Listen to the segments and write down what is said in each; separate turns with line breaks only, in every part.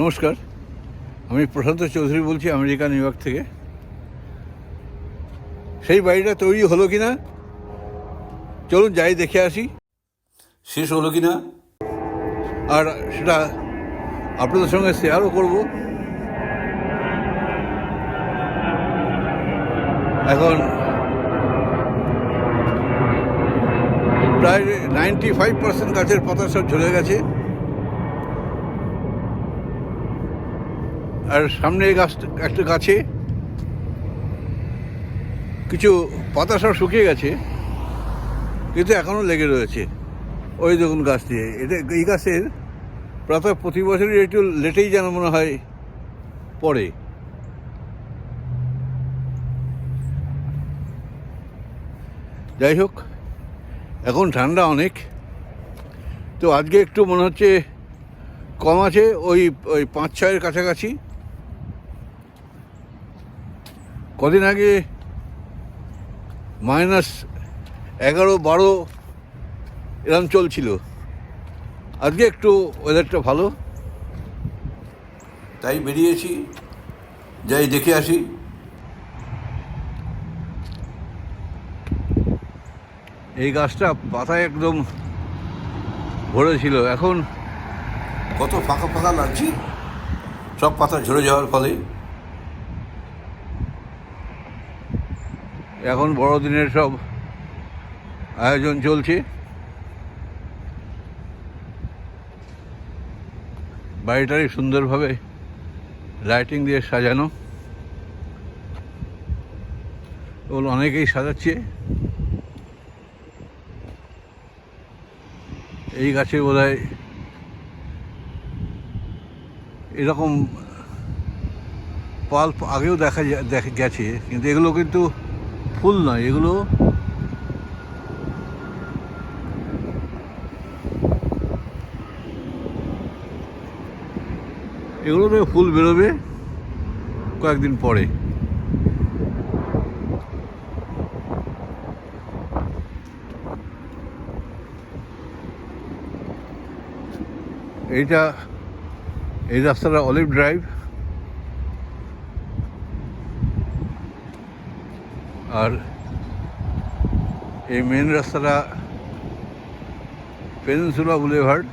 নমস্কার। আমি প্রশান্ত চৌধুরী বলছি আমেরিকা, নিউ ইয়র্ক থেকে। সেই বাড়িটা তৈরি হলো কি না চলুন যাই দেখে আসি। শেষ হলো কি না আর সেটা আপনাদের সঙ্গে শেয়ারও করব। এখন প্রায় নাইনটি ফাইভ পার্সেন্ট গাছের পাতা সব ঝরে গেছে। আর সামনে গাছ একটা গাছে কিছু পাতা সব শুকিয়ে গেছে, কিন্তু এখনও লেগে রয়েছে। ওই দেখুন গাছ দিয়ে। এটা এই গাছের প্রায় প্রতি বছরই একটু লেটেই যেন মনে হয় পড়ে। যাই হোক, এখন ঠান্ডা অনেক। তো আজকে একটু মনে হচ্ছে কম আছে, ওই ওই পাঁচ ছয়ের কাছাকাছি। কদিন আগে মাইনাস এগারো, বারো এরম চলছিল। আজকে একটু ওয়েদারটা ভালো। তাই বেরিয়েছি। যাই দেখে আসি। এই গাছটা পাতায় একদম ভরে ছিল এখন কত ফাঁকা ফাঁকা লাগছে। সব পাতা ঝরে যাওয়ার ফলে। এখন বড়দিনের সব আয়োজন চলছে। বাড়িটারই সুন্দরভাবে লাইটিং দিয়ে সাজানো। ওগুলো অনেকেই সাজাচ্ছে। এই গাছে বোধ এরকম পাল্প আগেও দেখা গেছে, কিন্তু এগুলো কিন্তু ফুল নয় এগুলো এগুলো তো ফুল বেরোবে কয়েকদিন পরে। এইটা এই রাস্তাটা অলিভ ড্রাইভ আর এই মেন রাস্তাটা পেনিনসুলা বুলেভার্ড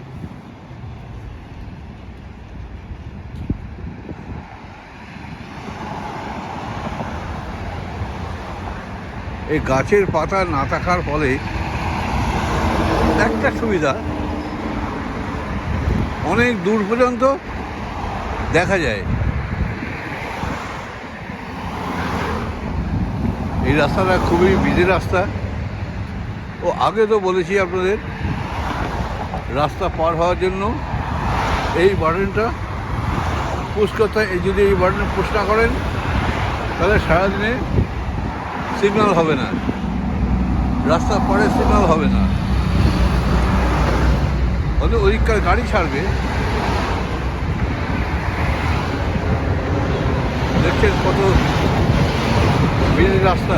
এই গাছের পাতা না থাকার ফলে একটা সুবিধা, অনেক দূর পর্যন্ত দেখা যায়। এই রাস্তাটা খুবই বিজি রাস্তা। ও, আগে তো বলেছি আপনাদের, রাস্তা পার হওয়ার জন্য এই বাটনটা পুশ করতে এই যদি এই বাটন পুশ না করেন, তাহলে সারাদিনে সিগন্যাল হবে না। রাস্তা পরে সিগন্যাল হবে না। হয়তো ওদিককার গাড়ি ছাড়বে। দেখছেন কত রাস্তা।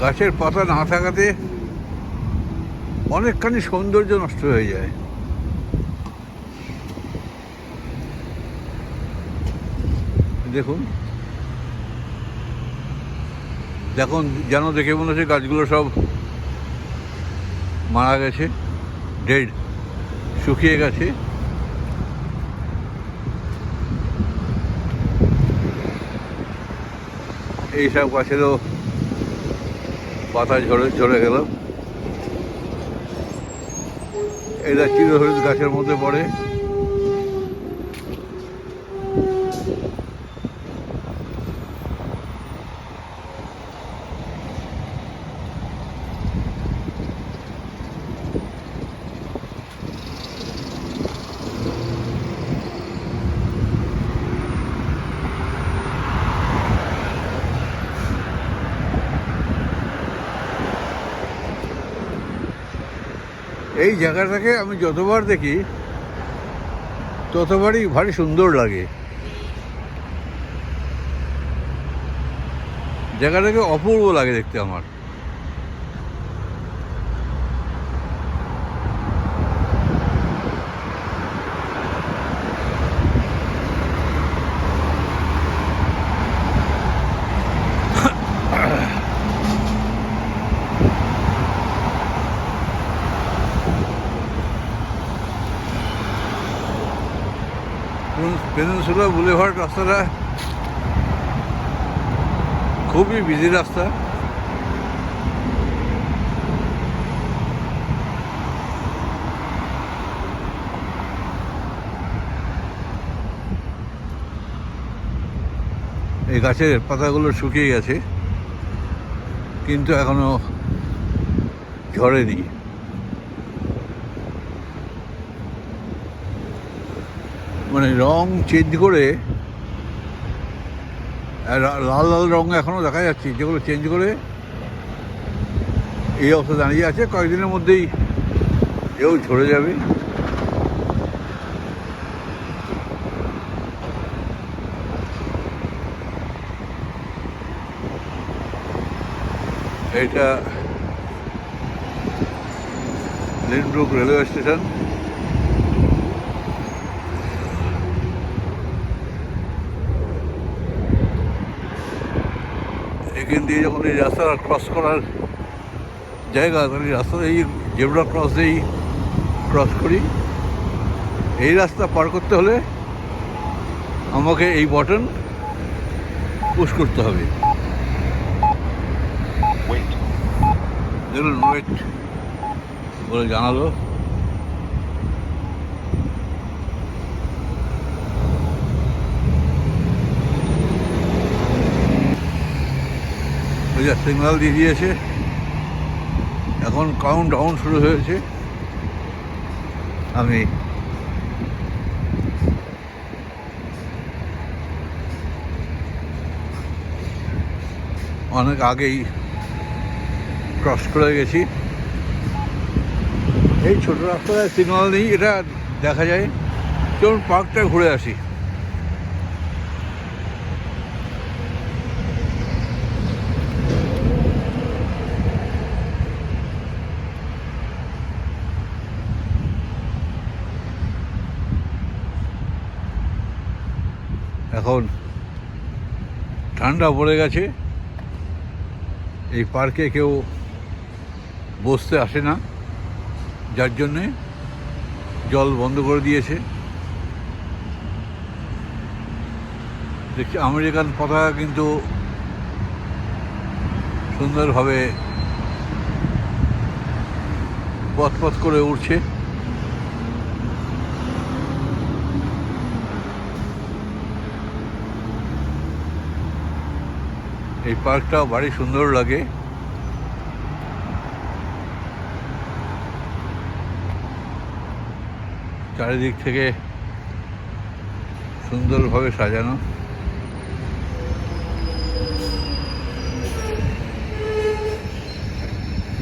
গাছের পাতা না থাকাতে অনেকখানি সৌন্দর্য নষ্ট হয়ে যায়। দেখুন। দেখুন, যেন দেখে মনে হচ্ছে গাছগুলো সব মারা গেছে ডেড শুকিয়ে গেছে। এইসব গাছেরও পাতা ঝরে ঝরে গেল। এটা চিরহরিত গাছের মধ্যে পড়ে। এই জায়গাটাকে আমি যতবার দেখি ততবারই ভারী সুন্দর লাগে। জায়গাটাকে অপূর্ব লাগে দেখতে আমার। পেনিনসুলা বুলেভার্ড রাস্তাটা খুবই বিজি রাস্তা এই গাছের পাতাগুলো শুকিয়ে গেছে কিন্তু এখনও ঝরেনি। মানে রং চেঞ্জ করে লাল লাল রং এখনও দেখা যাচ্ছে, যেগুলো চেঞ্জ করে, এই অবস্থা দাঁড়িয়ে আছে। কয়েকদিনের মধ্যেই এও ঝরে যাবে। এটা লিনব্রুক রেলওয়ে স্টেশন এখান দিয়ে যখন এই রাস্তাটা ক্রস করার জায়গা তখন এই রাস্তা এই জেব্রা ক্রস দিয়েই ক্রস করি এই রাস্তা পার করতে হলে আমাকে এই বটন পুশ করতে হবে. দেখুন ওয়েট বলে জানালো যা সিগনাল দিয়ে দিয়েছে। এখন কাউন্ট ডাউন শুরু হয়েছে। আমি অনেক আগেই ক্রস করে গেছি। এই ছোট রাস্তায় সিগনাল নেই, এটা দেখা যায়। চলুন পার্কটা ঘুরে আসি। এখন ঠান্ডা পড়ে গেছে। এই পার্কে কেউ বসতে আসে না, যার জন্যে জল বন্ধ করে দিয়েছে। দেখছি আমেরিকান পতাকা কিন্তু সুন্দরভাবে পথ পথ করে উঠছে এই পার্কটা ভারী সুন্দর লাগে। চারিদিক থেকে সুন্দরভাবে সাজানো।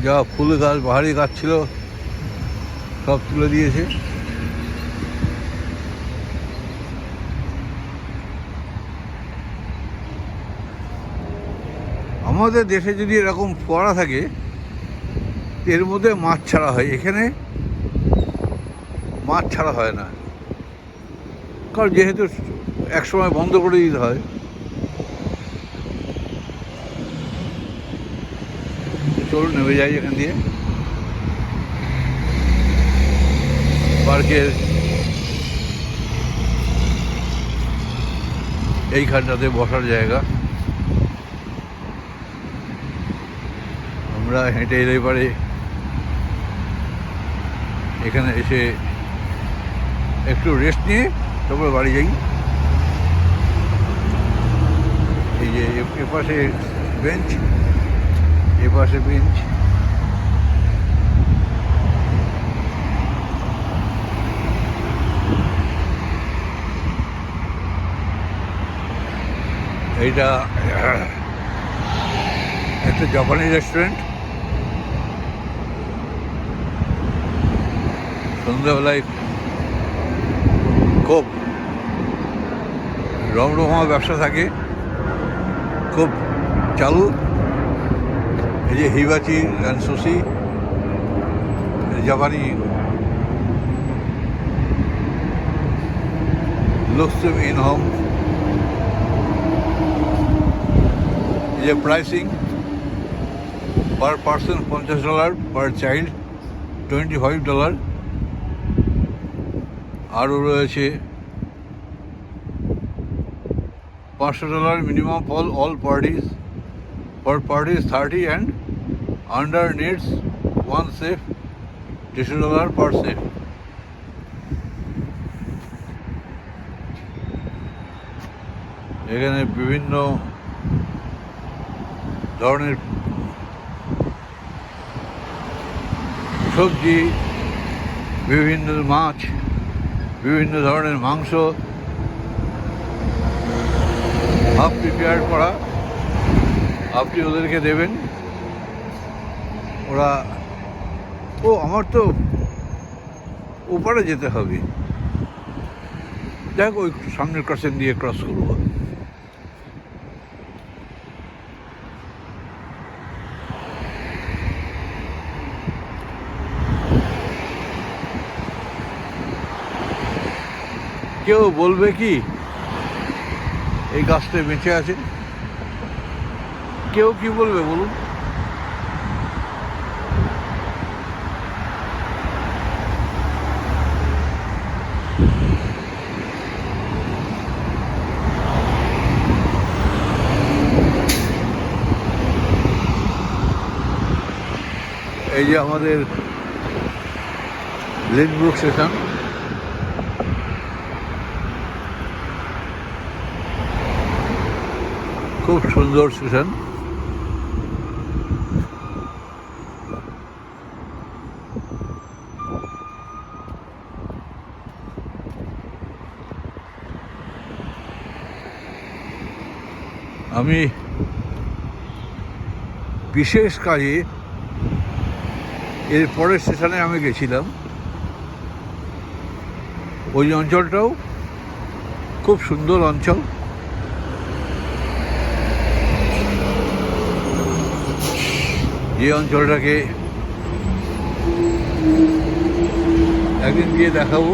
যা ফুল গাছ বাহারি গাছ ছিল, সব তুলে দিয়েছে। আমাদের দেশে যদি এরকম ফোয়ারা থাকে, এর মধ্যে মাছ ছাড়া হয়। এখানে মাছ ছাড়া হয় না। কারণ যেহেতু এক সময় বন্ধ করে দিতে হয়। চলুন নেমে যাই এখান দিয়ে। পার্কের এইখানটাতে বসার জায়গা। আমরা হেঁটে এলে পারে এখানে এসে একটু রেস্ট নিয়ে তারপরে বাড়ি যাই। এই যে এপাশে বেঞ্চ এপাশে বেঞ্চ এইটা একটা জাপানি রেস্টুরেন্ট সন্ধ্যাবেলায় খুব রমরমা ব্যবসা থাকে, খুব চালু। এই যে হিবাচি অ্যান্ড সুসি জাপানি লুকসিম ইন হোম। এই যে প্রাইসিং পার পার্সন পঞ্চাশ dollar, per child twenty five dollar. আরও রয়েছে। পাঁচশো dollar minimum for all parties for parties thirty and under needs one safe দেড়শো ডলার পার সেফ এখানে বিভিন্ন ধরনের সবজি, বিভিন্ন মাছ বিভিন্ন ধরনের মাংস। হাফ প্রিপেয়ার করা। আপনি ওদেরকে দেবেন। ওরা, ও, আমার তো ওপারে যেতে হবে। দেখ ওই সামনের ক্রসিং দিয়ে ক্রস করব। কেউ বলবে কি? এই গাছটা বেঁচে আছে। কেউ কি বলবে বলুন? এই যে আমাদের লিনব্রুক স্টেশন খুব সুন্দর স্টেশন আমি বিশেষ কাজে এর পরের স্টেশনে আমি গেছিলাম। ওই অঞ্চলটাও খুব সুন্দর অঞ্চল। যে অঞ্চলটাকে একদিন গিয়ে দেখাবো।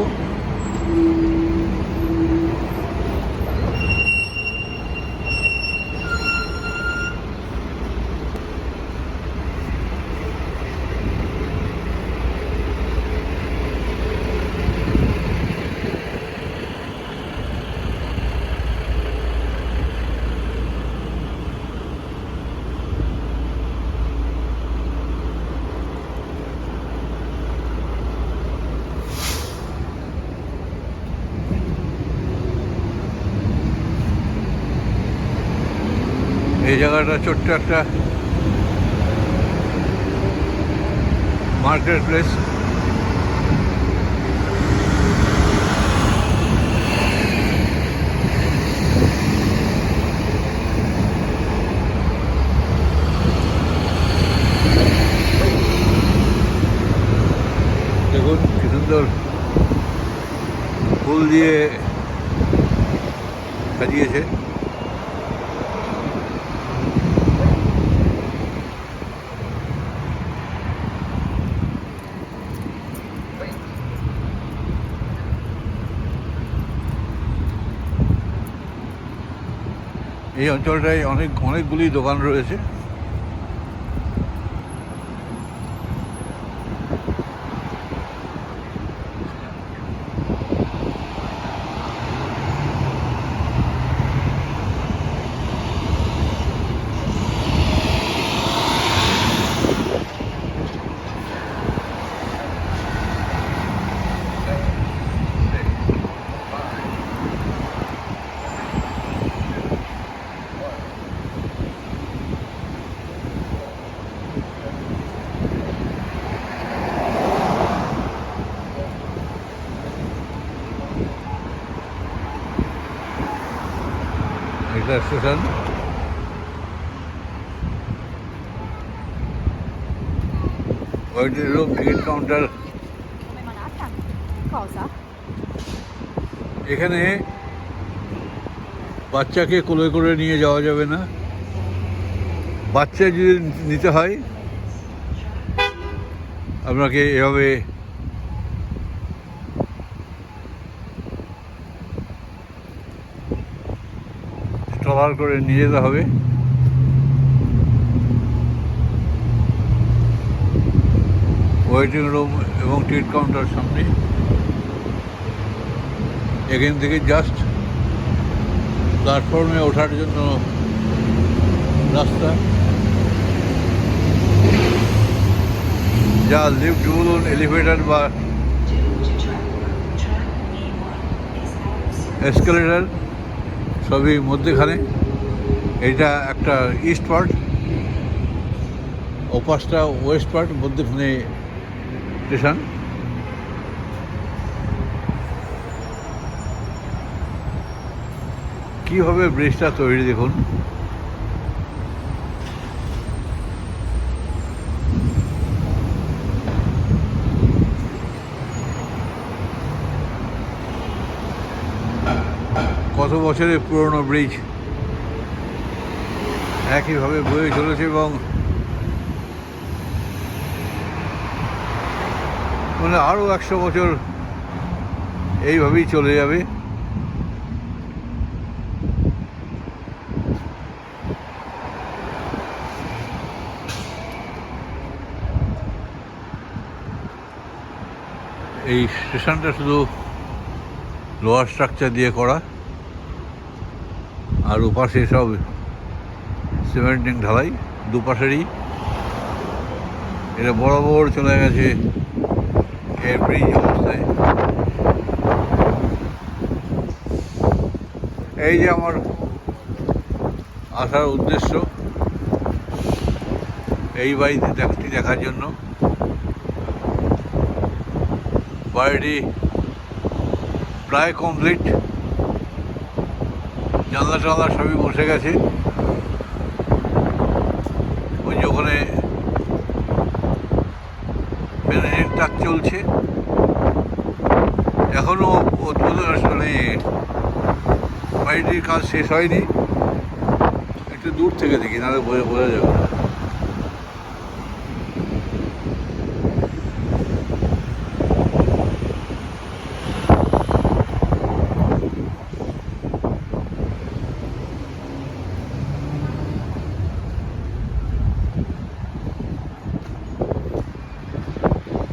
এই জায়গাটা ছোট্ট একটা মার্কেট প্লেস দেখুন কি সুন্দর। ফুল দিয়ে সাজিয়েছে। এই অঞ্চলটায় অনেক অনেকগুলি দোকান রয়েছে একটা স্টেশন ওইটি হলো টিকিট কাউন্টার? এখানে বাচ্চাকে কোলে করে নিয়ে যাওয়া যাবে না। বাচ্চা যদি নিতে হয় আপনাকে এভাবে করে নিয়ে যেতে হবে। ওয়েটিং রুম এবং টিকিট কাউন্টার সামনে। এখান থেকে জাস্ট প্ল্যাটফর্মে ওঠার জন্য রাস্তা। যা লিফট বলুন এলিভেটর বা এসকেলেটার সবই মধ্যেখানে। এটা একটা ইস্ট পার্ট ওপাশটা ওয়েস্ট পার্ট মধ্যেখানে স্টেশন কীভাবে ব্রিজটা তৈরি দেখুন? কত বছরের পুরনো ব্রিজ একইভাবে বয়ে চলেছে এবং মানে আরও একশো বছর এইভাবেই চলে যাবে। এই স্টেশনটা শুধু লোহার স্ট্রাকচার দিয়ে করা, আর ওপাশে সব সিমেন্টিং ঢালাই, দুপাশেরই। এটা বরাবর চলে গেছে এর ব্রিজ অবস্থায়। এই যে আমার আসার উদ্দেশ্য, এই বাড়িতে দেখটি দেখার জন্য। বাড়িটি প্রায় কমপ্লিট জানলা টানলা সবই বসে গেছে। ওখানে ফিনিশিং কাজ চলছে এখনও মানে বাড়িটির কাজ শেষ হয়নি। একটু দূর থেকে দেখি, নাহলে বোঝা যাবে না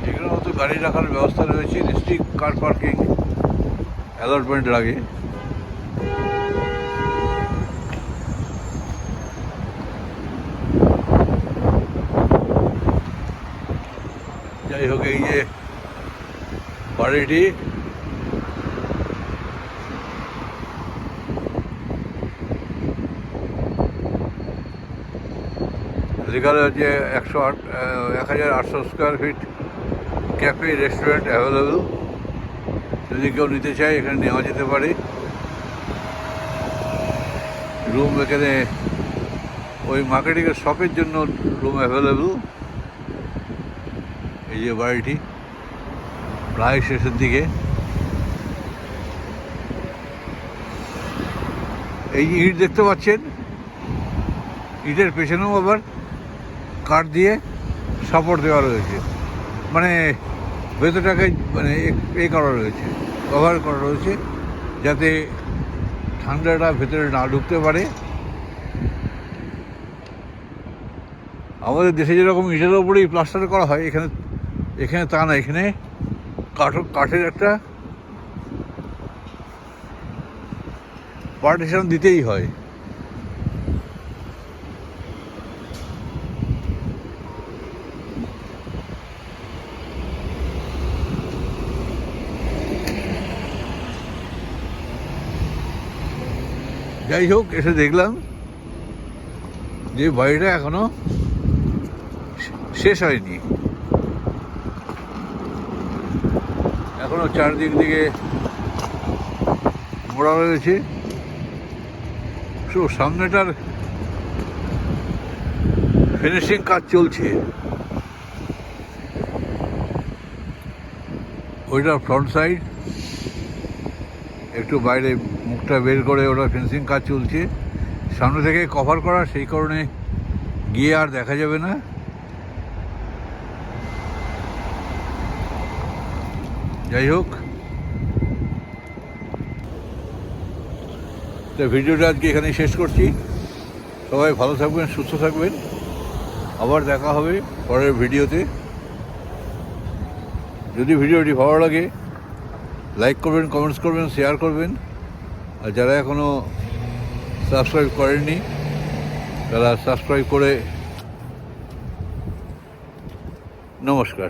এখানে মতো গাড়ি রাখার ব্যবস্থা রয়েছে ডিস্ট্রিক্ট কার পার্কিং অ্যালটমেন্ট লাগে। যাই হোক, এই যে বাড়িটি। যেখানে হচ্ছে একশো আট এক হাজার আটশো square feet cafe, restaurant available. যদি কেউ নিতে চায়, এখানে নেওয়া যেতে পারে। রুম এখানে, ওই মার্কেটিংয়ের শপের জন্য রুম অ্যাভেলেবেল। এই যে বাড়িটি, প্রায় শেষের দিকে। এই যে ইট দেখতে পাচ্ছেন? ইটের পেছনেও আবার কাঠ দিয়ে সাপোর্ট দেওয়া রয়েছে। মানে ভেতরটাকে মানে এ- করা রয়েছে কভার করা রয়েছে, যাতে ঠান্ডাটা ভেতরে না ঢুকতে পারে। আমাদের দেশে যেরকম ইটের ওপরেই প্লাস্টার করা হয়, এখানে এখানে তা না, এখানে কাঠ কাঠের একটা পার্টিশন দিতেই হয়। যাই হোক, এসে দেখলাম যে বাড়িটা এখনও শেষ হয়নি। এখনও চারদিক দিকে মোড়া রয়েছে সামনেটার ফিনিশিং কাজ চলছে। ওইটার ফ্রন্ট সাইড একটু বাইরে মুখটা বের করে ওটা ফেন্সিং কাজ চলছে। সামনে থেকে কভার করা, সেই কারণে গিয়ে আর দেখা যাবে না। যাই হোক। তো ভিডিওটা আজকে এখানে শেষ করছি। সবাই ভালো থাকবেন, সুস্থ থাকবেন। আবার দেখা হবে পরের ভিডিওতে। যদি ভিডিওটি ভালো লাগে লাইক করবেন কমেন্টস করবেন শেয়ার করবেন। আর যারা এখনও সাবস্ক্রাইব করেননি, তারা সাবস্ক্রাইব করে নমস্কার।